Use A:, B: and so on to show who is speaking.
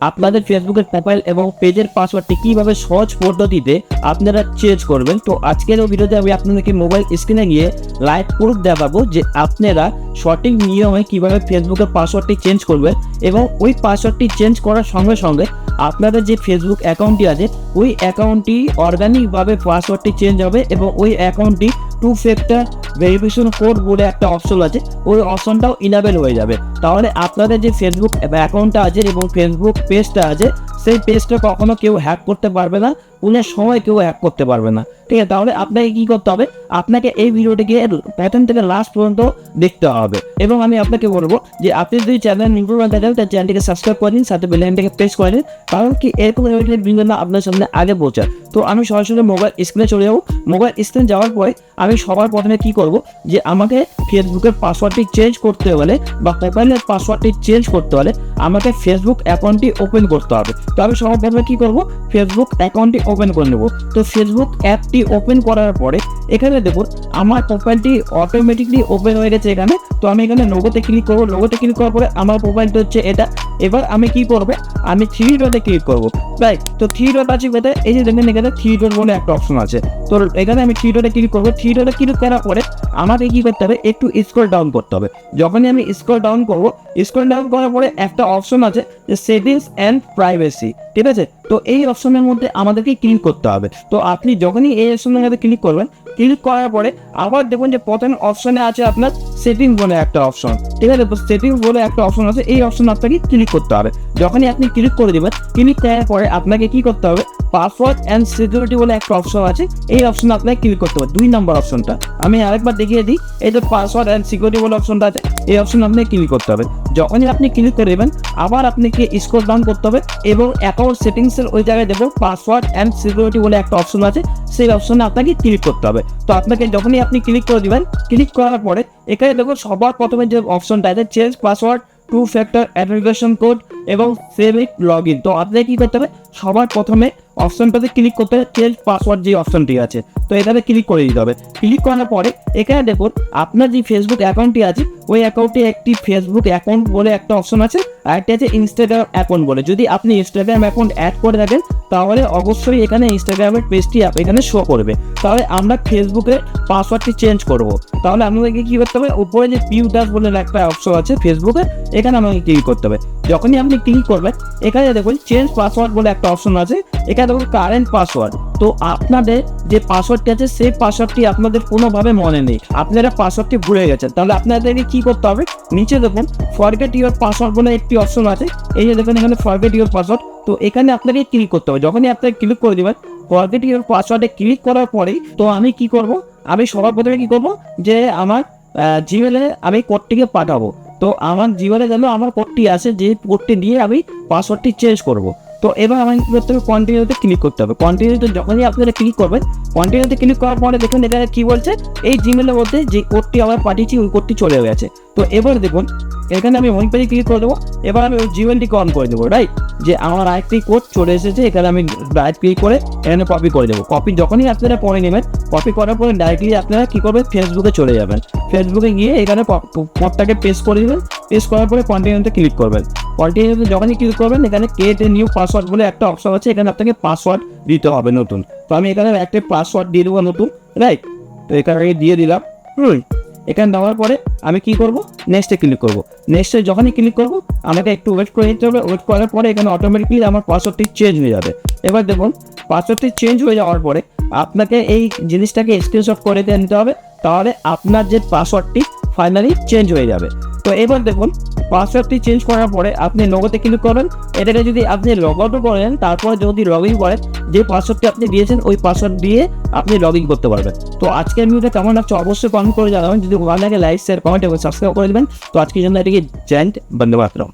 A: আপনাদের ফেসবুকের প্রোফাইল এবং পেজের পাসওয়ার্ডটি কীভাবে সহজ পদ্ধতিতে আপনারা চেঞ্জ করবেন? তো আজকের ভিডিওতে আমি আপনাদেরকে মোবাইল স্ক্রিনে গিয়ে লাইভ প্রুফ দেখাবো যে আপনারা সঠিক নিয়মে কীভাবে ফেসবুকের পাসওয়ার্ডটি চেঞ্জ করবেন এবং ওই পাসওয়ার্ডটি চেঞ্জ করার সঙ্গে সঙ্গে আপনাদের যে ফেসবুক অ্যাকাউন্টটি আছে, ওই অ্যাকাউন্টটি অর্গানিকভাবে পাসওয়ার্ডটি চেঞ্জ হবে এবং ওই অ্যাকাউন্টটি টু ফ্যাক্টর ভেরিফিকেশন কোড বলে একটা অপশন আছে, ওই অপশনটাও ইনাবেল হয়ে যাবে। তাহলে আপনাদের যে ফেসবুক অ্যাকাউন্টটা আছে এবং ফেসবুক পেজটা আছে সেই পেজটা কখনো কেউ হ্যাক করতে পারবে না কোনো সময় কেউ হ্যাক করতে পারবে না। ঠিক আছে, তাহলে আপনাকে কি করতে হবে? আপনাকে এই ভিডিওটিকে প্রথম থেকে লাস্ট পর্যন্ত দেখতে হবে। এবং আমি আপনাকে বলব যে আপনি যদি চ্যানেল ইম্প্রুভমেন্ট দেখেন তার চ্যানেলটিকে সাবস্ক্রাইব করে দিন সাথে বেলাইনটাকে প্রেস করে দিন কারণ কি এরকম রিলেটেড আপনার সামনে আগে পৌঁছায়। তো আমি সরাসরি মোবাইল স্ক্রিনে চলে যাব। মোবাইল স্ক্রিনে যাওয়ার পরে আমি সবার প্রথমে কি করব? যে আমাকে ফেসবুকের পাসওয়ার্ডটি চেঞ্জ করতে হলে বা পেপ্যালের পাসওয়ার্ডটি চেঞ্জ করতে হলে আমাকে ফেসবুক অ্যাকাউন্টটি ওপেন করতে হবে। তো আমি সবার প্রথমে কি করব? ফেসবুক অ্যাকাউন্টটি ওপেন করে নেব। তো ফেসবুক অ্যাপটি ওপেন করার পরে এখানে দেখুন, আমার প্রোফাইলটি অটোমেটিকলি ওপেন হয়ে গেছে এখানে। তো আমি এখানে লোগোতে ক্লিক করব। লোগোতে ক্লিক করার পরে আমার প্রোফাইলটা হচ্ছে এটা। এবার আমি কি করব? আমি থ্রি ডটে ক্লিক করব। রাইট তো থ্রি ডট আছে এই যে দেখেন এখানে থ্রি ডট বলে একটা অপশন আছে। তো এখানে আমি থ্রি ডটে ক্লিক করব। থ্রি ডটে ক্লিক করার পরে আমাকে কি করতে হবে? একটু স্কোর ডাউন করতে হবে। যখনই আমি স্ক্রল ডাউন করব স্ক্রল ডাউন করার পরে একটা অপশন আছে যে সেভিংস অ্যান্ড প্রাইভেসি ঠিক আছে? তো এই অপশনের মধ্যে আমাদেরকে ক্লিক করতে হবে। তো আপনি যখনই এই অপশনের মধ্যে ক্লিক করবেন ক্লিক করার পরে আবার দেখুন যে প্রথম অপশনে আছে আপনার সেটিং বলে একটা অপশন ঠিক আছে সেটিং বলে একটা অপশন আছে, এই অপশন আপনাকে ক্লিক করতে হবে। যখনই আপনি ক্লিক করে দেবেন ক্লিক করার পরে আপনাকে কি করতে হবে? পাসওয়ার্ড অ্যান্ড সিকিউরিটি বলে একটা অপশন আছে, এই অপশন আপনাকে ক্লিক করতে হবে। দুই নম্বর অপশনটা আমি আরেকবার দেখিয়ে দিই, এই যে পাসওয়ার্ড অ্যান্ড সিকিউরিটি বলে অপশনটা আছে, এই অপশন আপনি ক্লিক করতে হবে। যখনই আপনি ক্লিক করে দেবেন, আবার আপনাকে স্ক্রল ডাউন করতে হবে এবং অ্যাকাউন্ট সেটিংসের ওই জায়গায় দেবো পাসওয়ার্ড অ্যান্ড সিকিউরিটি বলে একটা অপশন আছে, সেই অপশনে আপনাকে ক্লিক করতে হবে। তো আপনাকে যখনই আপনি ক্লিক করে দিবেন ক্লিক করার পরে এখানে দেখো সবার প্রথমে যে অপশনটা আছে change password two factor application code এবং সেভ ইট লগ ইন তো আপনাকে কী করতে হবে? সবার প্রথমে অপশনটাতে ক্লিক করতে হবে চেঞ্জ পাসওয়ার্ড যে অপশনটি আছে। তো এটাতে ক্লিক করে দিতে হবে। ক্লিক করার পরে এখানে দেখুন, আপনার যে ফেসবুক অ্যাকাউন্টটি আছে, ওই অ্যাকাউন্টে একটি ফেসবুক অ্যাকাউন্ট বলে একটা অপশন আছে, আর একটা আছে ইনস্টাগ্রাম অ্যাকাউন্ট বলে। যদি আপনি ইনস্টাগ্রাম অ্যাকাউন্ট অ্যাড করে থাকেন তাহলে অবশ্যই এখানে ইনস্টাগ্রামের পেজটি অ্যাপ এখানে শো করবে। তাহলে আমরা ফেসবুকে পাসওয়ার্ডটি চেঞ্জ করব। তাহলে আপনাদেরকে কী করতে হবে? উপরে যে পিউ দাস বলে একটা অপশন আছে ফেসবুকে এখানে আমাকে ক্লিক করতে হবে। যখনই আপনি ক্লিক করবেন, এখানে দেখুন চেঞ্জ পাসওয়ার্ড বলে একটা অপশন আছে। এখানে দেখুন কারেন্ট পাসওয়ার্ড তো আপনাদের যে পাসওয়ার্ডটি আছে, সেই পাসওয়ার্ডটি আপনাদের কোনোভাবে মনে নেই। আপনারা পাসওয়ার্ডটি ভুলে গেছেন। তাহলে আপনাদেরকে কী করতে হবে? নিচে দেখুন ফরগেট ইউর পাসওয়ার্ড বলে একটি অপশন আছে। এই যে দেখুন এখানে ফরগেট ইউর পাসওয়ার্ড তো এখানে আপনাকে ক্লিক করতে হবে। যখনই আপনাকে ক্লিক করে দেবেন ইউর পাসওয়ার্ডে ক্লিক করার পরেই তো আমি কি করব? আমি সবার প্রথমে কি করব? যে আমার জিমেলে আমি কোডটিকে পাঠাবো। তো আমার জিমেলে যেন আমার কোডটি আছে যে কোডটি দিয়ে আমি পাসওয়ার্ডটি চেঞ্জ করব। তো এবার আমাকে কী করতে হবে? কন্টিনিউতে ক্লিক করতে হবে। কন্টিনিউতে যখনই আপনারা ক্লিক করবেন কন্টিনিউতে ক্লিক করার পরে দেখুন এখানে কী বলছে? এই জিমেলের মধ্যে যে কোডটি আমার পাঠিয়েছি, ওই কোডটি চলে গেছে। তো এবার দেখুন এখানে আমি হোম পেজে ক্লিক করে দেবো। এবার আমি ওই জিমেলটিকে অন করে দেবো রাইট যে আমার আরেকটি কোড চলে এসেছে, এখানে আমি রাইট ক্লিক করে এখানে কপি করে দেবো। কপি যখনই আপনারা পরে নেবেন কপি করার পরে ডাইরেক্টলি আপনারা কী করবেন? ফেসবুকে চলে যাবেন। ফেসবুকে গিয়ে এখানে কোডটাকে পেস্ট করে দেবেন। পেস্ট করার পরে কন্টিনিউতে ক্লিক করবেন। কন্টিনিউতে যখনই ক্লিক করবেন, এখানে কেট এ নিউ পাসওয়ার্ড বলে একটা অপশন আছে, এখানে আপনাকে পাসওয়ার্ড দিতে হবে নতুন। তো আমি এখানে একটা পাসওয়ার্ড দিয়ে দেবো নতুন রাইট তো এখানে দিয়ে দিলাম, হুম। এখানে দেওয়ার পরে আমি কি করব? নেক্সটে ক্লিক করব। নেক্সটে যখনই ক্লিক করব, আমাকে একটু ওয়েট করে নিতে হবে। ওয়েট করার পরে এখানে অটোমেটিকলি আমার পাসওয়ার্ডটি চেঞ্জ হয়ে যাবে। এবার দেখুন পাসওয়ার্ডটি চেঞ্জ হয়ে যাওয়ার পরে আপনাকে এই জিনিসটাকে স্ক্রিনশট করে দিয়ে নিতে হবে। তাহলে আপনার যে পাসওয়ার্ডটি ফাইনালি চেঞ্জ হয়ে যাবে। তো এবার দেখুন পাসওয়ার্ডটি চেঞ্জ করার পরে আপনি লগতে ক্লিক করেন। এটাকে যদি আপনি লগ আউটও করেন, তারপরে যদি লগ ইন করেন যে পাসওয়ার্ডটি আপনি দিয়েছেন, ওই পাসওয়ার্ড দিয়ে আপনি লগ ইন করতে পারবেন। তো আজকের ভিডিওটা কেমন লাগছে অবশ্যই কমেন্ট করে জানাবেন। যদি ভালো লাগে লাইক শেয়ার কমেন্ট এবং সাবস্ক্রাইব করে দেবেন। তো আজকের জন্য এটাকে জয়েন্ট বন্দে মাতরম